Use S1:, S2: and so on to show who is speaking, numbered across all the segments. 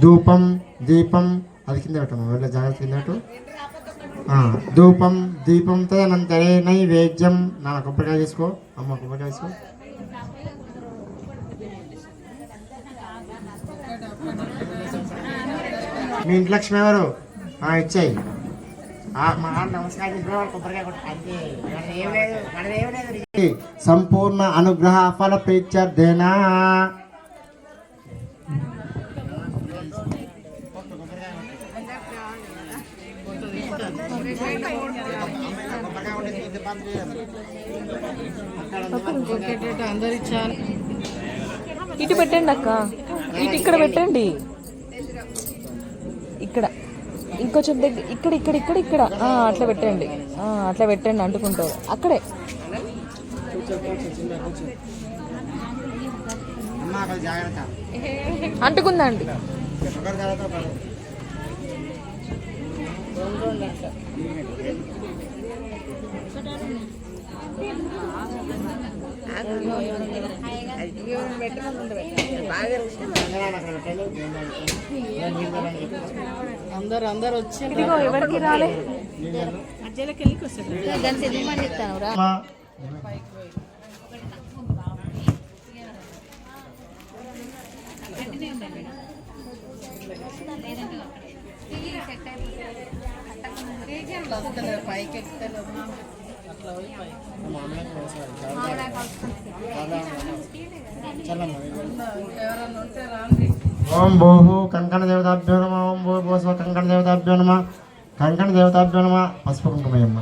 S1: ధూపం దీపం అది కింద పెట్టము వెళ్ళే జాగ్రత్త కింద పెట్టు. ధూపం దీపం తదనంతరే నైవేద్యం. నా కొబ్బరికాయ తీసుకో అమ్మ కొబ్బరికాయ తీసుకో. మీ ఇంటి లక్ష్మి ఎవరు? ఆ, ఇచ్చేయి. సంపూర్ణ అనుగ్రహ ఫల ప్రీత్యర్థేనా
S2: ఇటు పెట్టండి అక్క. ఇటు ఇక్కడ పెట్టండి. ఇక్కడ. ఇంకొంచెం దగ్గర ఇక్కడ ఇక్కడ ఇక్కడ ఇక్కడ. అట్లా పెట్టండి. అట్లా పెట్టండి అంటుకుంటారు అక్కడే.
S1: అమ్మ అక్కడ జాగ్రత్త
S2: అంటుకుందండి
S1: ఒకరి తర్వాత ఒకరు. రంగనాథ్ అక్కడ పెట్టండి. నేను నీళ్ళు తాగడానికి చెప్తాను.
S3: అందరు అందరు పైకి అట్లా పోయి. ఎవరన్నా ఉంటే రాండి.
S1: ఓం భూహు కంకణ దేవతాభ్యో నమ. ఓం భూ భూస్వ కంకణ దేవతాభ్యో నమ. కంకణ దేవతాభ్యో నమ. పసుపు కుంకుమయ్యమ్మ.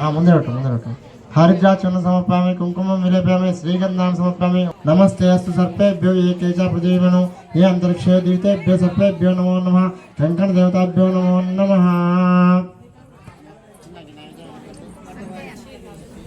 S1: ఆ ముందే పెట్టు ముందే పెట్టు. హరిద్రాచూర్ణ సమర్పామి కుంకుమం విలేపామి శ్రీగంధాన్ని సమర్పామి నమస్తే అస్తు సర్పేభ్యో ఏ కేచ పృథివీమను ఏ అంతరిక్షే ద్వితేభ్యో సర్పేభ్యో నమో నమ. కంకణ దేవతాభ్యో నమో నమ. Thank you.